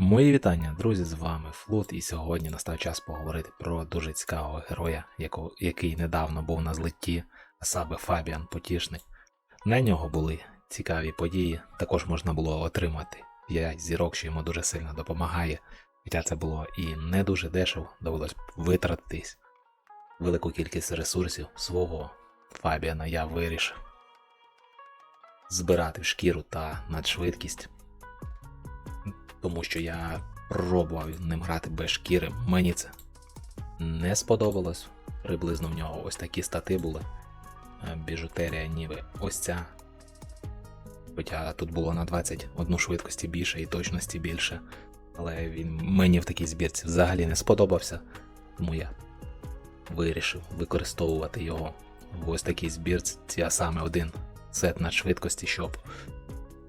Мої вітання, друзі, з вами Флут, і сьогодні настав час поговорити про дуже цікавого героя, який недавно був на злитті, а саме Фабіан Потішник. На нього були цікаві події, також можна було отримати 5 зірок, що йому дуже сильно допомагає. Хоча це було і не дуже дешево, довелось витратитись. Велику кількість ресурсів свого Фабіана я вирішив збирати в шкіру та надшвидкість тому що я пробував ним грати без шкіри. Мені це не сподобалось. Приблизно в нього ось такі стати були. Е, Біжутерія ніби ось ця. Хоча тут було на 21 швидкості більше і точності більше. Але він мені в такій збірці взагалі не сподобався. Тому я вирішив використовувати його в ось такій збірці, а саме один сет на швидкості, щоб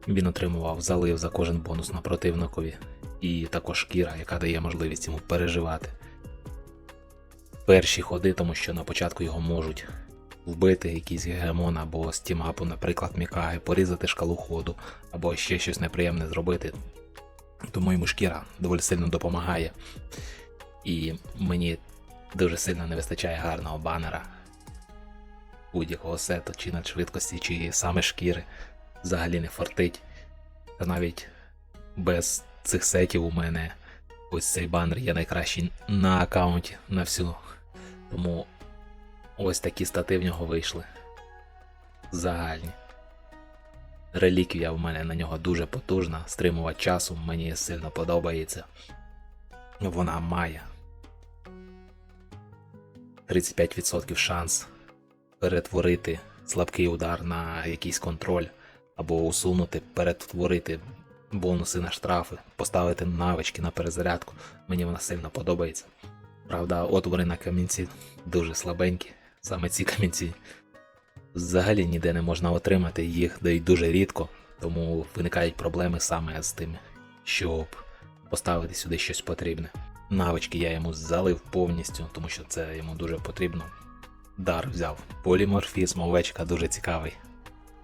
він отримував залив за кожен бонус на противникові, і також шкіра, яка дає можливість йому переживати перші ходи, тому що на початку його можуть вбити якийсь гегемон або стімапу, наприклад, Мікаги, порізати шкалу ходу, або ще щось неприємне зробити. Тому йому шкіра доволі сильно допомагає. І мені дуже сильно не вистачає гарного банера будь-якого сету, чи надшвидкості, чи саме шкіри взагалі не фартить. Та навіть без цих сетів у мене ось цей банер є найкращий на аккаунті на всю. Тому ось такі стати в нього вийшли. Загальні. Реліквія в мене на нього дуже потужна, стримувати часу мені сильно подобається. Вона має 35% шанс перетворити слабкий удар на якийсь контроль або усунути, перетворити бонуси на штрафи, поставити навички на перезарядку. Мені вона сильно подобається. Правда, отвори на камінці дуже слабенькі, саме ці камінці. Взагалі ніде не можна отримати, їх дають дуже рідко, тому виникають проблеми саме з тим, щоб поставити сюди щось потрібне. Навички я йому залив повністю, тому що це йому дуже потрібно. Дар взяв. Поліморфізм овечка дуже цікавий.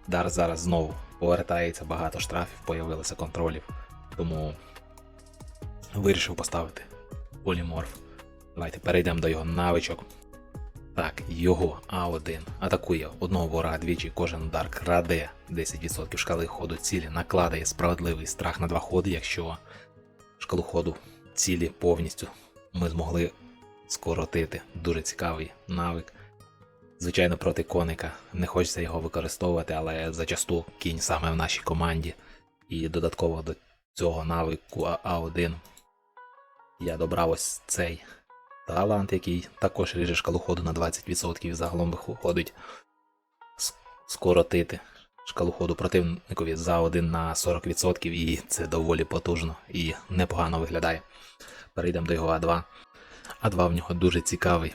Дар зараз знову повертається, багато штрафів, появилося контролів. Тому вирішив поставити поліморф. Давайте перейдемо до його навичок. Так, його А1 атакує одного ворога двічі, кожен удар краде 10% шкали ходу цілі, накладає справедливий страх на два ходи, якщо шкалу ходу цілі повністю ми змогли скоротити. Дуже цікавий навик. Звичайно, проти коника не хочеться його використовувати, але зачасту кінь саме в нашій команді. І додатково до цього навику А- А1 я добрав ось цей талант, який також ріже шкалу на 20% загалом виходить скоротити шкалу ходу противникові за 1 на 40%, і це доволі потужно і непогано виглядає. Перейдемо до його А2. А2 в нього дуже цікавий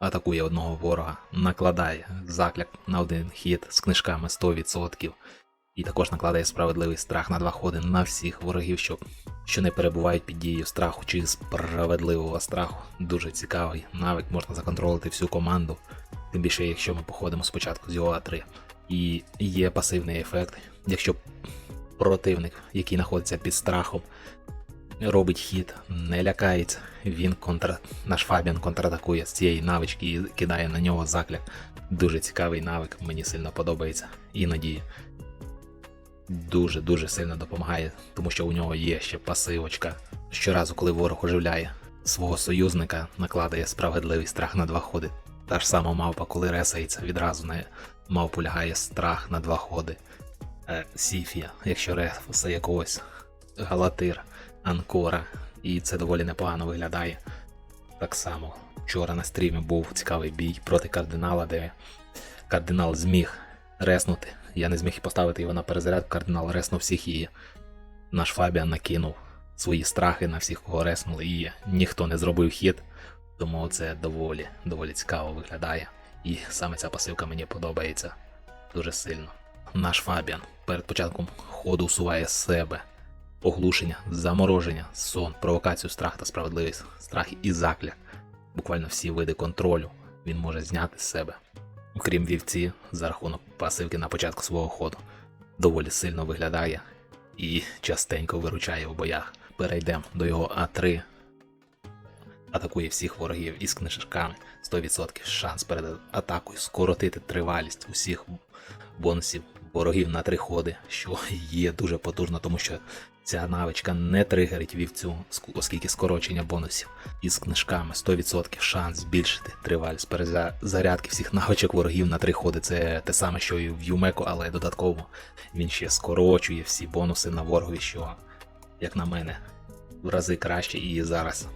атакує одного ворога, накладає закляк на один хід з книжками 100%, і також накладає справедливий страх на два ходи на всіх ворогів, що, що не перебувають під дією страху чи справедливого страху. Дуже цікавий навик, можна законтролити всю команду, тим більше, якщо ми походимо спочатку з його А3. І є пасивний ефект, якщо противник, який знаходиться під страхом, робить хід, не лякається. Він контра... наш Фабіан контратакує з цієї навички і кидає на нього закляк. Дуже цікавий навик, мені сильно подобається. Іноді дуже-дуже сильно допомагає, тому що у нього є ще пасивочка. Щоразу, коли ворог оживляє свого союзника, накладає справедливий страх на два ходи. Та ж сама мавпа, коли ресається, відразу на мавпу лягає страх на два ходи. Е, Сіфія, якщо ресає якогось галатир, Анкора, і це доволі непогано виглядає. Так само вчора на стрімі був цікавий бій проти кардинала, де кардинал зміг реснути. Я не зміг поставити його на перезаряд, кардинал реснув всіх і наш Фабіан накинув свої страхи на всіх, кого реснули, і ніхто не зробив хід. Тому це доволі, доволі цікаво виглядає. І саме ця пасивка мені подобається дуже сильно. Наш Фабіан перед початком ходу усуває себе оглушення, замороження, сон, провокацію, страх та справедливість, страх і закляк. Буквально всі види контролю він може зняти з себе. Окрім вівці, за рахунок пасивки на початку свого ходу, доволі сильно виглядає і частенько виручає в боях. Перейдемо до його А3. Атакує всіх ворогів із книжками. 100% шанс перед атакою скоротити тривалість усіх бонусів ворогів на три ходи, що є дуже потужно, тому що ця навичка не тригерить вівцю, оскільки скорочення бонусів із книжками 100% шанс збільшити тривалість перезарядки всіх навичок ворогів на три ходи. Це те саме, що і в Юмеко, але додатково він ще скорочує всі бонуси на ворогові, що, як на мене, в рази краще і зараз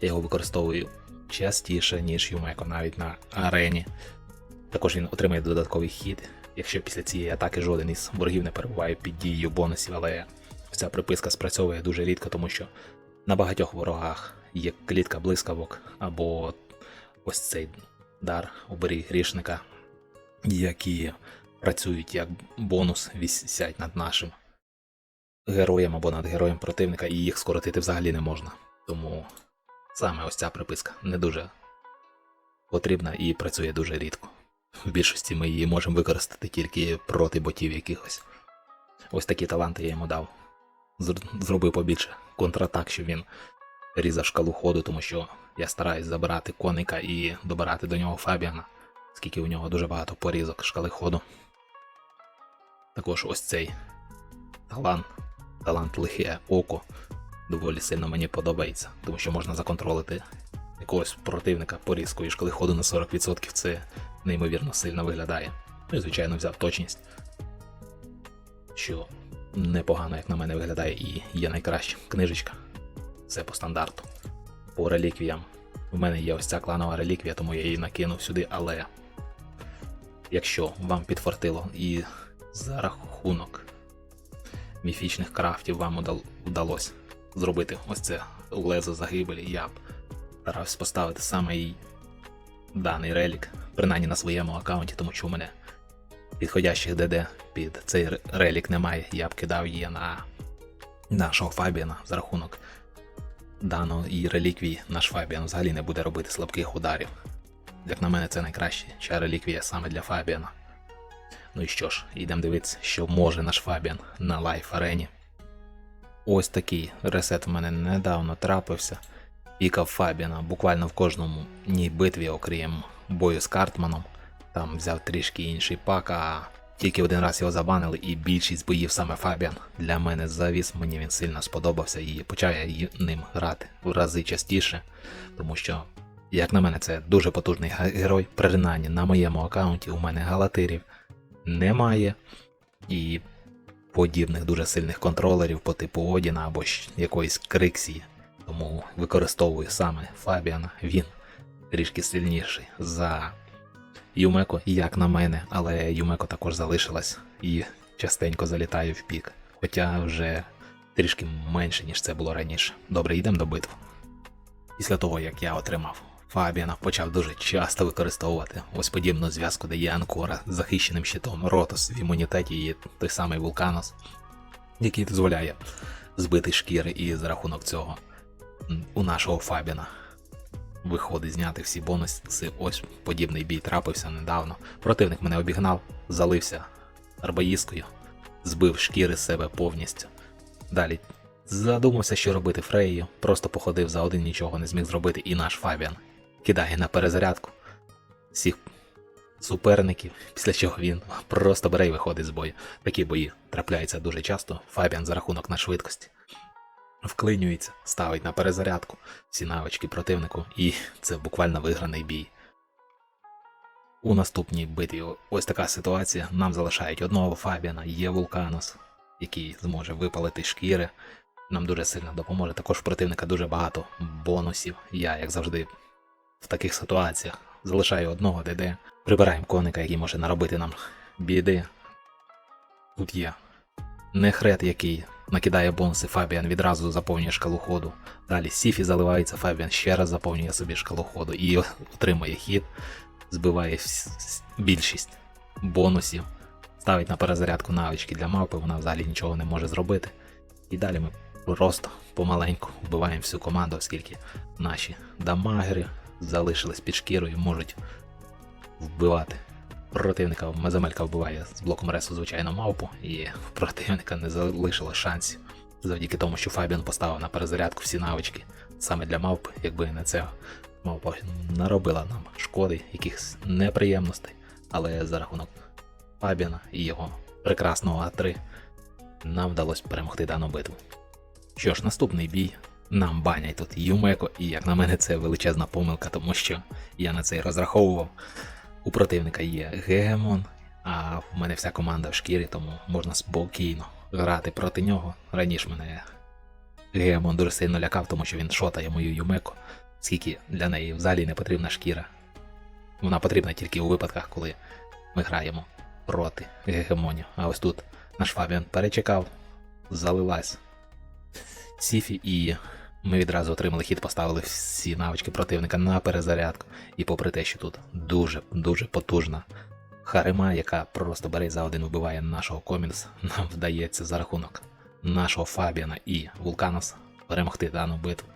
я його використовую частіше, ніж Юмеко, навіть на арені. Також він отримає додатковий хід, якщо після цієї атаки жоден із ворогів не перебуває під дією бонусів, але ця приписка спрацьовує дуже рідко, тому що на багатьох ворогах є клітка блискавок або ось цей дар оберіг грішника, які працюють як бонус, вісять над нашим героєм або над героєм противника, і їх скоротити взагалі не можна. Тому саме ось ця приписка не дуже потрібна і працює дуже рідко. В більшості ми її можемо використати тільки проти ботів якихось. Ось такі таланти я йому дав. Зр- Зробив побільше контратак, щоб він різав шкалу ходу, тому що я стараюсь забирати коника і добирати до нього Фабіана, оскільки у нього дуже багато порізок шкали ходу. Також ось цей талант, талант лихе око, доволі сильно мені подобається, тому що можна законтролити якогось противника порізкою шкали ходу на 40%. Це неймовірно сильно виглядає. Ну і звичайно взяв точність, що непогано, як на мене, виглядає, і є найкраща книжечка. Це по стандарту. По реліквіям. У мене є ось ця кланова реліквія, тому я її накинув сюди, але якщо вам підфартило і за рахунок міфічних крафтів вам вдалося зробити ось це лезо загибелі, я б старався поставити саме даний релік, принаймні на своєму аккаунті, тому що у мене підходящих ДД під цей релік немає. Я б кидав її на нашого Фабіана за рахунок даної реліквії. Наш Фабіан взагалі не буде робити слабких ударів. Як на мене, це найкраще, ча реліквія саме для Фабіана. Ну і що ж, йдемо дивитися, що може наш Фабіан на лайф арені. Ось такий ресет в мене недавно трапився. Пікав Фабіана буквально в кожному ній битві, окрім бою з Картманом. Там взяв трішки інший пак, а тільки один раз його забанили, і більшість боїв саме Фабіан для мене завіс. Мені він сильно сподобався і почав я ним грати в рази частіше, тому що, як на мене, це дуже потужний герой. Принаймні на моєму аккаунті у мене галатирів немає. І подібних дуже сильних контролерів по типу Одіна або якоїсь Криксії. Тому використовую саме Фабіана. Він трішки сильніший за Юмеко, як на мене, але Юмеко також залишилась і частенько залітає в пік. Хоча вже трішки менше, ніж це було раніше. Добре, йдемо до битв. Після того, як я отримав Фабіана, почав дуже часто використовувати ось подібну зв'язку, де є Анкора з захищеним щитом, Ротос в імунітеті і той самий Вулканос, який дозволяє збити шкіри, і за рахунок цього у нашого Фабіана виходить зняти всі бонуси. Ось подібний бій трапився недавно. Противник мене обігнав, залився арбаїскою, збив шкіри з себе повністю. Далі задумався, що робити Фреєю, просто походив за один, нічого не зміг зробити, і наш Фабіан кидає на перезарядку всіх суперників, після чого він просто бере і виходить з бою. Такі бої трапляються дуже часто. Фабіан за рахунок на швидкості вклинюється, ставить на перезарядку всі навички противнику, і це буквально виграний бій. У наступній битві ось така ситуація. Нам залишають одного Фабіана, є Вулканос, який зможе випалити шкіри. Нам дуже сильно допоможе. Також в противника дуже багато бонусів. Я, як завжди, в таких ситуаціях залишаю одного ДД. Прибираємо коника, який може наробити нам біди. Тут є Нехрет, який накидає бонуси, Фабіан відразу заповнює шкалу ходу. Далі Сіфі заливається, Фабіан ще раз заповнює собі шкалу ходу і отримує хід, збиває більшість бонусів, ставить на перезарядку навички для мавпи, вона взагалі нічого не може зробити. І далі ми просто помаленьку вбиваємо всю команду, оскільки наші дамагери залишились під шкірою, можуть вбивати Противника Мезамелька вбиває з блоком ресу, звичайно, мавпу, і в противника не залишило шансів. Завдяки тому, що Фабіан поставив на перезарядку всі навички саме для мавпи, якби не це мавпа наробила нам шкоди, якихось неприємностей, але за рахунок Фабіана і його прекрасного А3 нам вдалося перемогти дану битву. Що ж, наступний бій. Нам банять тут Юмеко, і як на мене, це величезна помилка, тому що я на це й розраховував. У противника є Гегемон, а в мене вся команда в шкірі, тому можна спокійно грати проти нього. Раніше мене Гегемон дуже сильно лякав, тому що він шотає мою Юмеко, скільки для неї взагалі не потрібна шкіра. Вона потрібна тільки у випадках, коли ми граємо проти Гегемонів. А ось тут наш Фабіан перечекав, залилась Сіфі, і ми відразу отримали хід, поставили всі навички противника на перезарядку. І попри те, що тут дуже дуже потужна харима, яка просто бере за один вбиває нашого комінса, нам вдається за рахунок нашого Фабіана і Вулканос перемогти дану битву.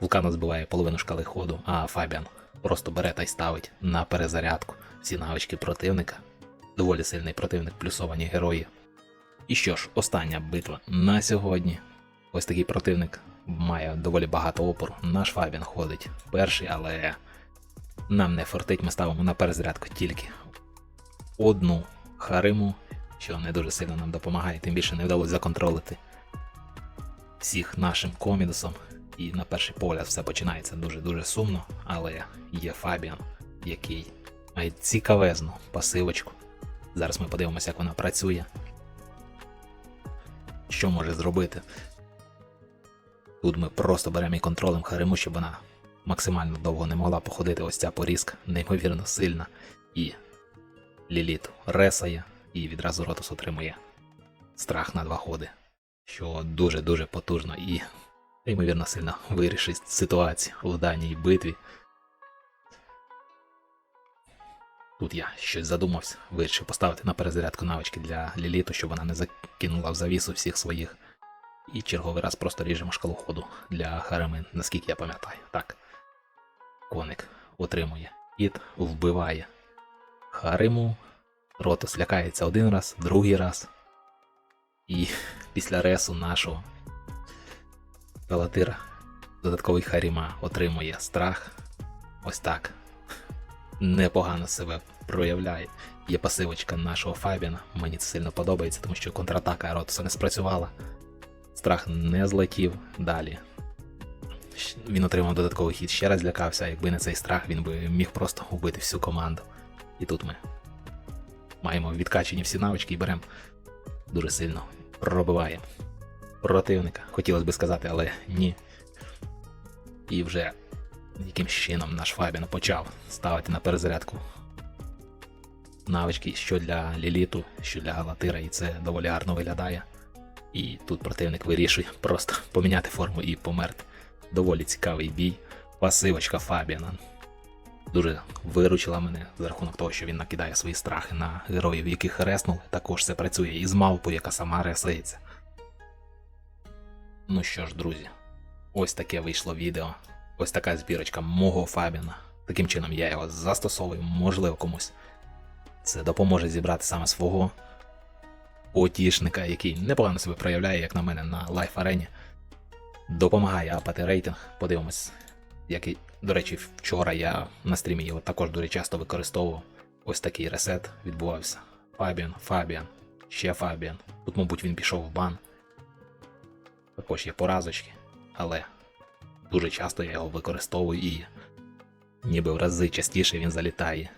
Вулканос збиває половину шкали ходу, а Фабіан просто бере та й ставить на перезарядку всі навички противника. Доволі сильний противник, плюсовані герої. І що ж, остання битва на сьогодні. Ось такий противник має доволі багато опору. Наш Фабіан ходить перший, але нам не фортить, ми ставимо на перезарядку тільки одну хариму, що не дуже сильно нам допомагає, тим більше не вдалося законтролити всіх нашим комідосом. І на перший погляд все починається дуже-дуже сумно, але є Фабіан, який має цікавезну пасивочку. Зараз ми подивимося, як вона працює. Що може зробити? Тут ми просто беремо і контролем Хариму, щоб вона максимально довго не могла походити. Ось ця порізка, неймовірно сильна. І Ліліт ресає, і відразу Ротус отримує страх на два ходи, що дуже-дуже потужно і неймовірно сильно вирішить ситуацію у даній битві. Тут я щось задумався, вирішив поставити на перезарядку навички для Ліліту, щоб вона не закинула в завісу всіх своїх і черговий раз просто ріжемо шкалу ходу для Харами, наскільки я пам'ятаю. Так. Коник отримує. Кіт вбиває Хариму. Ротос лякається один раз, другий раз. І після ресу нашого Галатира додатковий Харіма отримує страх. Ось так. Непогано себе проявляє. Є пасивочка нашого Фабіана. Мені це сильно подобається, тому що контратака Ротоса не спрацювала. Страх не злетів далі. Він отримав додатковий хід, ще раз злякався, якби не цей страх, він би міг просто убити всю команду. І тут ми маємо відкачені всі навички і беремо дуже сильно пробиваємо противника. Хотілося би сказати, але ні. І вже якимсь чином наш Фабіан почав ставити на перезарядку навички, що для Ліліту, що для Галатира, і це доволі гарно виглядає. І тут противник вирішує просто поміняти форму і померти. Доволі цікавий бій. Пасивочка Фабіана дуже виручила мене за рахунок того, що він накидає свої страхи на героїв, яких реснули. Також це працює і з мавпою, яка сама ресається. Ну що ж, друзі, ось таке вийшло відео. Ось така збірочка мого Фабіана. Таким чином я його застосовую, можливо, комусь. Це допоможе зібрати саме свого потішника, який непогано себе проявляє, як на мене, на лайф арені. Допомагає апати рейтинг. Подивимось. Як і, до речі, вчора я на стрімі його також дуже часто використовував. Ось такий ресет відбувався. Фабіан, Фабіан, ще Фабіан. Тут, мабуть, він пішов в бан. Також є поразочки, але дуже часто я його використовую і ніби в рази частіше він залітає.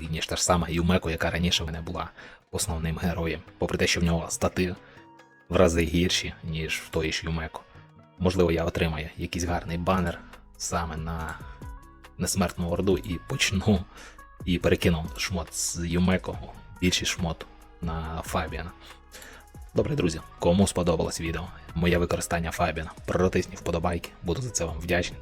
Ніж та ж сама Юмеко, яка раніше в мене була основним героєм, попри те, що в нього стати в рази гірші, ніж в тої ж Юмеко. Можливо, я отримаю якийсь гарний банер саме на несмертну орду і почну і перекину шмот з Юмеко, більший шмот на Фабіана. Добре, друзі, кому сподобалось відео, моє використання Фабіана, протисніть вподобайки, буду за це вам вдячний.